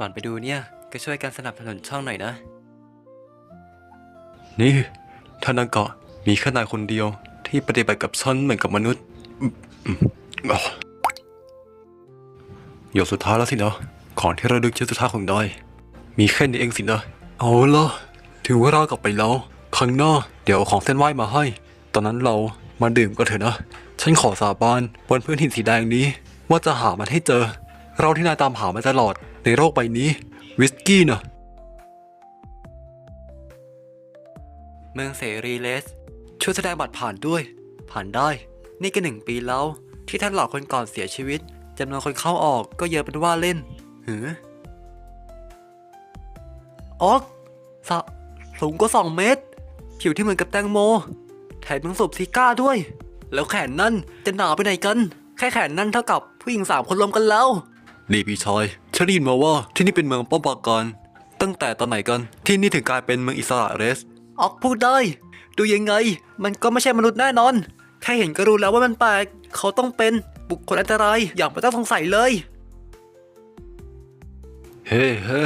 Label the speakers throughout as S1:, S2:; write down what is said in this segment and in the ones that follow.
S1: ก่อนไปดูเนี่ย ก็ช่วยกันสนับสนุนช่องหน่อยนะ
S2: นี่ท่านากาะมีแค่นายคนเดียวที่ปฏิบัติกับฉันเหมือนกับมนุษย์หยดสุดท้ายแล้วสินะของที่ระลึกชิ้นสุดท้ายของนายมีแค่นี้เองสินะเอาล่ะถึงเวลากลับไปแล้วครั้งหน้าเดี๋ยวของเส้นไหว้มาให้ ตอนนั้นเรามาดื่มกันเถอะนะ ฉันขอสาบานบนพื้นหินสีแดงนี้ ว่าจะหามันให้เจอ เราที่นายตามหามาตลอด ในโลกใบนี้วิสกี้นะ
S1: เมืองเสรีเลสช่วยแสดงบัตรผ่านด้วย ผ่านได้ นี่ก็หนึ่งปีแล้ว ที่ท่านหลอกคนก่อนเสียชีวิตจำนวนคนเข้าออกก็เยอะเป็นว่าเล่นหือออกสะสูงกว่าสองเมตร ผิวที่เหมือนกับแตงโม แถมยังสูบซิก้าด้วย แล้วแขนนั่นจะหนาไปไหนกัน แค่แขนนั่นเท่ากับผู้หญิงสามคนรวมกันแล้ว
S2: นี่พี่ชาย ฉันได้ยินมาว่าที่นี่เป็นเมืองป้อมปราการตั้งแต่ตอนไหนกันที่นี่ถึงกลายเป็นเมืองอิสระเรส
S1: ออกพูดได้ ดูยังไง มันก็ไม่ใช่มนุษย์แน่นอน แค่เห็นก็รู้แล้วว่ามันแปลกเขาต้องเป็นบุคคลอันตรายอย่างไม่ต้องสงสัยเลย
S2: เฮ้เฮ้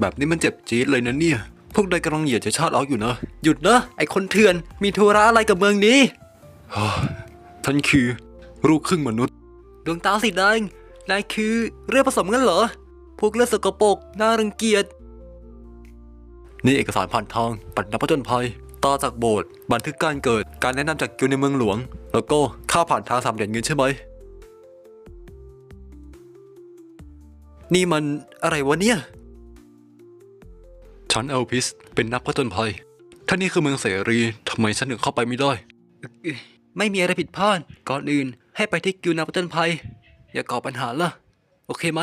S2: แบบนี้มันเจ็บจี๊ดเลยนะเนี่ย พวกนายกำลังเหยียดจะชาติออกอยู่นะ
S1: หยุดนะไอคนเถื่อน มีธุระอะไรกับเมืองนี้
S2: ท่านคือลูกครึ่งมนุษย์
S1: ดวงตาสีแดงนายคือเลือดผสมกันเหรอ พวกเลือดสกปรกน่ารังเกียจ
S2: นี่เอกสารผ่านทางปัดนับผจญภัย ต่อจากโบสถ์บันทึกการเกิด การแนะนำจากกิลในเมืองหลวง แล้วก็ค่าผ่านทางสามเหรียญเงินใช่ไหม
S1: นี่มันอะไรวะเนี่ย
S2: ฉันเอลพิส เป็นนักผจญภัย ถ้านี่คือเมืองเสรีทำไมฉันถึงเข้าไปไม่ได้
S1: ไม่มีอะไรผิดพลาดก่อนอื่น ให้ไปที่กิวนาปตันภัย อย่าก่อปัญหาล่ะ โอเคไหม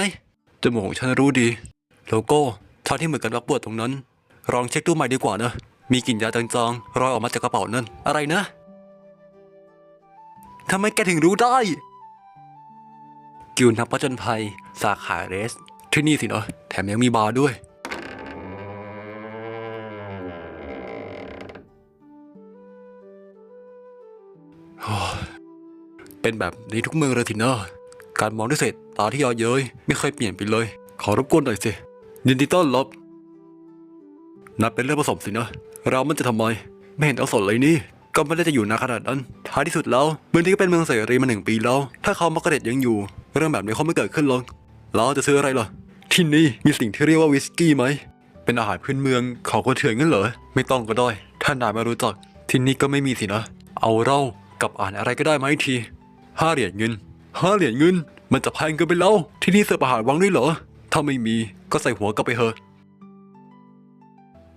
S2: จมูกของฉันรู้ดีแล้วก็ทาที่เหมือนกันว่าปวดตรงนั้น ลองเช็คดูใหม่ดีกว่านะ มีกลิ่นยาจางๆรอยออกมาจากกระเป๋านั่น
S1: อะไรนะทำไมแกถึงรู้ได้
S2: กิลด์นักผจญภัย สาขาเรส ที่นี่สินะแถมยังมีบาร์ด้วย เป็นแบบนี้ทุกเมืองเลยทีนะการมองด้วยเศษ ตาที่เยอะเย้ยไม่เคยเปลี่ยนไปเลย ขอรบกวนหน่อยสิยินดีต้อนรับนับเป็นเรื่องผสมสินะเรามันจะทำไม ไม่เห็นเอาสนเลยนี่ ก็ไม่ได้จะอยู่นานขนาดนั้น ท้ายที่สุดแล้วเมืองนี้ก็เป็นเมืองเสรีมาหนึ่งปีแล้ว ถ้าเขามากระเด็ดยังอยู่ เรื่องแบบนี้คงไม่เกิดขึ้นหรอกเราจะซื้ออะไรล่ะ ที่นี่มีสิ่งที่เรียกว่าวิสกี้ไหม เป็นอาหารพื้นเมืองของคนเถื่อนงั้นเหรอ ไม่ต้องก็ได้ ถ้านายไม่รู้จัก ที่นี่ก็ไม่มีสินะ เอาเหล้ากับอ่านอะไรก็ได้ไหมทีห้าเหรียญเงินห้าเหรียญเงิน มันจะแพงเกินไปแล้ว ที่นี่เสิร์ฟอาหารวังด้วยเหรอ ถ้าไม่มีก็ใส่หัวกลับไปเถอะ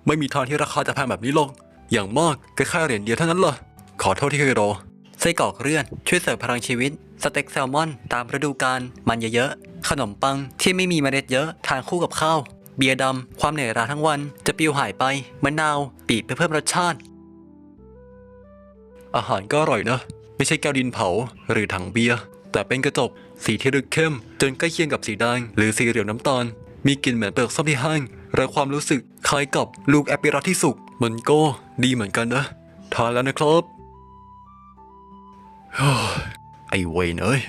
S2: ไม่มีทางที่ราคาจะแพงแบบนี้หรอก อย่างมากก็แค่เหรียญเดียวเท่านั้นล่ะ ขอโทษที่เคยรอ
S1: ไส้กรอกเลื่อน ช่วยเสริมพลังชีวิต สเต็กแซลมอน ตามฤดูกาล มันเยอะๆ ขนมปังที่ไม่มีเมล็ดเยอะ ทานคู่กับข้าว เบียร์ดำ ความเหนื่อยล้าทั้งวัน จะปลิวหายไป มะนาว ปีบเพื่อเพิ่มรสชาติ
S2: อาหารก็อร่อยนะ ไม่ใช่แก้วดินเผาหรือถังเบียร์ แต่เป็นกระจกสีที่ลึกเข้ม จนใกล้เคียงกับสีแดงหรือสีเหลืองน้ำตาล มีกลิ่นเหมือนเปลือกส้มที่แห้งและความรู้สึกคล้ายกับลูกแอปเปิลที่สุกมันก็ดีเหมือนกันนะทานแล้วนะครับไอเวนเอ้ย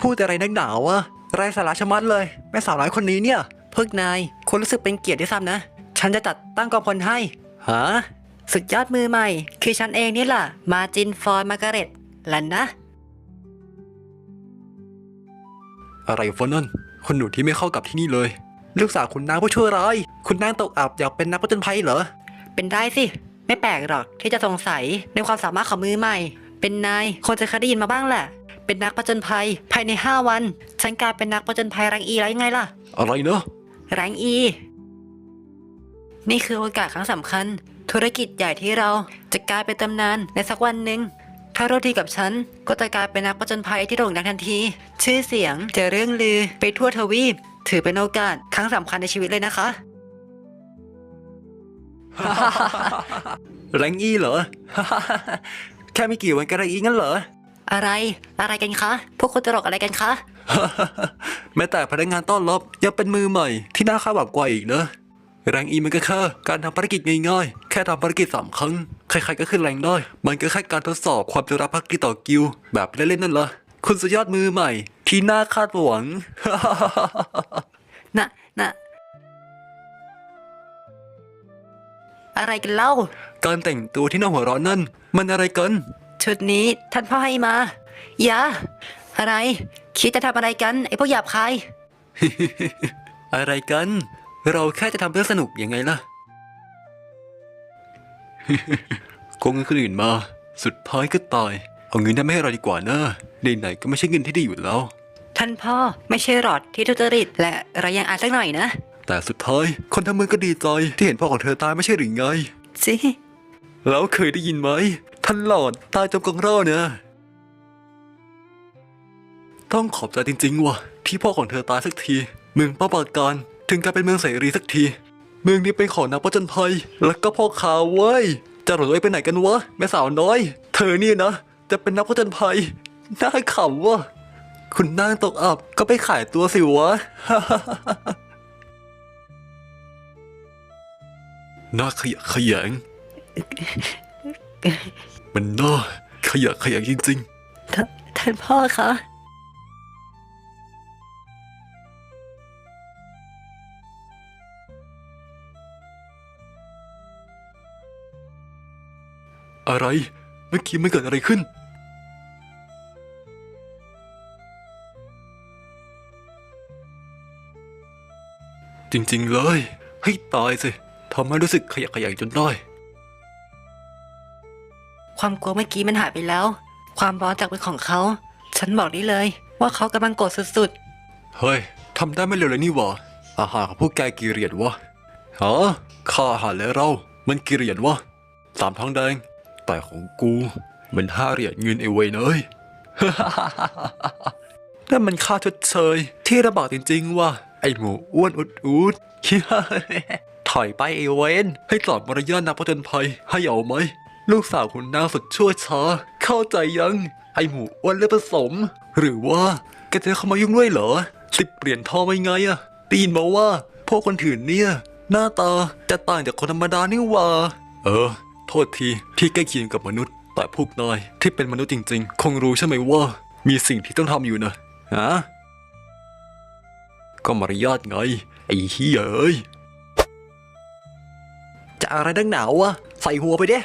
S1: พูดอะไรนักหนาวะไรสาระชะมัดเลย แม่สาวน้อยคนนี้เนี่ยพวกนายควรรู้สึกเป็นเกียรติด้วยซ้ำนะ ฉันจะจัดตั้งกองพลให้ฮะ
S3: สุดยอดมือใหม่ คือฉันเองนี่แหละมาจินฟอยมาร์การเร็ตลันนะ
S2: อะไรฟะนั่นคนหนูที่ไม่เข้ากับที่นี่เลย
S1: ลูกสาวคุณนางผู้ชั่วร้าย คุณนางตกอับอยากเป็นนักผจญภัยเหรอ
S3: เป็นได้สิ ไม่แปลกหรอกที่จะสงสัยในความสามารถของมือใหม่ เป็นนายคงจะเคยได้ยินมาบ้างแหละ เป็นนักผจญภัย ภายใน 5 วัน ฉันกลายเป็นนักผจญภัยแรงอีแล้วยังไงล่ะ
S2: อะไรเนาะ
S3: แรงอี นี่คือโอกาสครั้งสำคัญ ธุรกิจใหญ่ที่เราจะกลายเป็นตำนานในสักวันหนึ่ง ถ้าโรดีกับฉัน ก็จะกลายเป็นนักผจญภัยที่โด่งดังทันที ชื่อเสียงจะเรื่องลือไปทั่วทวีป ถือเป็นโอกาสครั้งสำคัญในชีวิตเลยนะคะ
S1: แรงอีเหรอ แค่ไม่กี่วันก็แรงอีงั้นเหรอ
S3: อะไร อะไรกันคะ พวกคุณตลกอะไรกันคะ
S2: แม้แต่พนักงานต้อนรับยังเป็นมือใหม่ที่น่าคาดหวังกว่าอีกนะ แรงอีมันก็แค่การทำภารกิจง่ายๆ แค่ทำภารกิจสามครั้ง ใครๆก็ขึ้นแรงได้ มันก็แค่การทดสอบความจะรับภารกิจต่อกิลแบบเล่นๆนั่นละคุณสุดยอดมือใหม่ ที่น่าคาดหวัง
S3: นะนะอะไรกันเล่า
S2: การแต่งตัวที่น่าหัวร้อนนั่น มันอะไรกัน
S3: ชุดนี้ท่านพ่อให้มา อย่า อะไร คิดจะทำอะไรกัน ไอ้พวกหยาบคาย
S1: อะไรกัน เราแค่จะทำเรื่องสนุกยังไงล่ะ
S2: โกงเงินคนอื่นมา สุดท้ายก็ตาย เอาเงินนั้นไม่ให้เราดีกว่านะไหนๆก็ไม่ใช่เงินที่ดีอยู่แล้ว
S3: ท่านพ่อไม่ใช่หลอดที่ทุจริต และเรายังอ่านสักหน่อยนะ
S2: แต่สุดท้ายคนทั้งเมืองก็ดีใจที่เห็นพ่อของเธอตายไม่ใช่หรือไง
S3: สิ
S2: แล้วเคยได้ยินไหมท่านหลอดตายจมกองร่อเนี่ยต้องขอบใจจริงๆว่ะที่พ่อของเธอตายสักที เมืองป้าปาการ ถึงกลายเป็นเมืองเสรีสักที เมืองนี้เป็นของนักประจนภัย แล้วก็พ่อข่าวเว้ย จะหลบไปไหนกันวะ แม่สาวน้อย เธอเนี่ยนะ จะเป็นนักประจนภัย น่าขำวะคุณนางตกอับก็ไปขายตัวสิวะ น่าขยะแขยง มันน่าขยะแขยงจริง
S3: ทท่านพ่อคะ
S2: อะไรเมื่อกี้มันเกิดอะไรขึ้น จริงๆเลยให้ตายสิทำให้รู้สึกขยะแขยงจนได้
S3: ความกลัวเมื่อกี้มันหายไปแล้ว ความร้อนจากมือของเขา ฉันบอกได้เลย ว่าเขากำลังโกรธสุด
S2: เฮ้ยทำได้ไม่เร็วเลยนี่หวะอาหารของพวกแกกี่เหรียญวะฮะค่าอาหารและเรา มันกี่เหรียญวะสามทองแดง แต่ของกู มันห้าเหรียญเงินไอเวยเนยนั่นมันค่าชดเชยที่ระบาดจริงๆว่ะไอหมูอ้วนอุดอุดถอยไปไอเวนให้สอนมารยาทนักผจญภัยให้เอาไหม ลูกสาวคุณนางสุดชั่วช้า เข้าใจยัง ไอหมูอ้วนเลือดผสม หรือว่าแกจะเข้ามายุ่งด้วยเหรอสิบเปลี่ยนทองไปไงอะได้ยินมาว่าพวกคนถือเนี่ย หน้าตาจะต่างจากคนธรรมดานี่ว่า เออ โทษทีที่ใกล้เคียงกับมนุษย์ แต่พวกนายที่เป็นมนุษย์จริง ๆ คงรู้ใช่ไหมว่า มีสิ่งที่ต้องทำอยู่นะฮะก็มารยาทไง ไอ้เฮียเอ้ย
S1: จะอะไรดังหนาววะใส่หัวไปเด้
S2: อ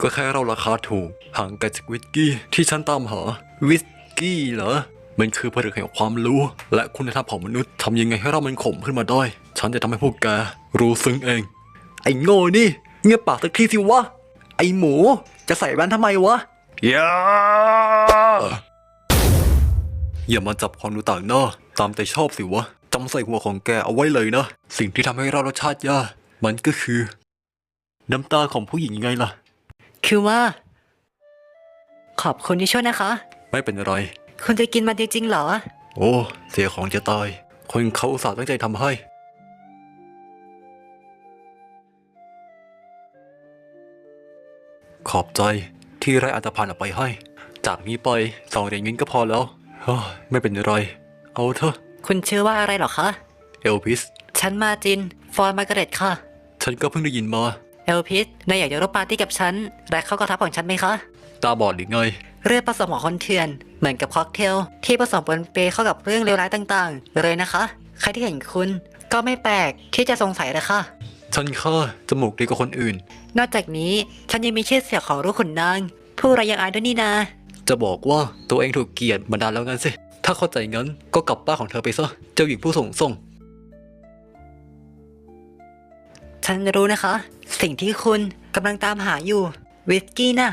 S2: ก็แค่เราราคาถูก ห่างไกลจากวิสกี้ที่ฉันตามหา วิสกี้เหรอ มันคือผลึกแห่งความรู้ และคุณธรรมของมนุษย์ทำยังไงให้เรามันขมขึ้นมาได้ ฉันจะทำให้พวกแกรู้ซึ้งเอง
S1: ไอ้โง่นี่ เงียบปากสักทีสิวะ ไอ้หมู จะใส่แว่นทำไมวะ
S2: อย่าอย่ามาจับความรู้ต่างหน้าตามใจชอบสิวะจำใส่หัวของแกเอาไว้เลยนะ สิ่งที่ทำให้เรารสชาติยามันก็คือ น้ำตาของผู้หญิงยังไงล่ะ
S3: ๆคือว่า ขอบคุณที่ช่วยนะคะ
S2: ไม่เป็นไร
S3: คุณจะกินมันจริงๆเหรอ
S2: โอ้ เสียของจะตาย คนเขาอุตส่าห์ตั้งใจทำให้ ขอบใจที่ไร้อันตรพานออกไปให้ จากนี้ไปสองเหรียญเงินก็พอแล้วเฮ้ยไม่เป็นไร เอาเถอะ
S3: คุณชื่อว่าอะไรเหรอคะ
S2: เอลพิส
S3: ฉันมาจิน ฟอร์มาร์กาเร็ตค่ะ
S2: ฉันก็เพิ่งได้ยินมา
S3: เอลพิสนายอยากจะร่วมปาร์ตี้กับฉัน และเข้ากระทับของฉันไหมคะ
S2: ตาบอดหรือไง
S3: เรื่องผสมของคนเถื่อน เหมือนกับค็อกเทล ที่ผสมปนเปเข้ากับเรื่องเลวร้ายต่างๆ เลยนะคะ ใครที่เห็นคุณก็ไม่แปลกที่จะสงสัยเลยค่ะ
S2: ฉันค่าจมูกดีกว่าคนอื่น
S3: นอกจากนี้ฉันยังมีชื่อเสียงของลูกขุนนาง ผู้ไรยังอายด้วยนี่นา
S2: จะบอกว่าตัวเองถูกเกลียดมานานแล้วงั้นสิ ถ้าเข้าใจงั้นก็กลับบ้านของเธอไปซะ เจ้าหญิงผู้ส่งส่ง
S3: ฉันรู้นะคะ สิ่งที่คุณกำลังตามหาอยู่วิสกี้น่ะ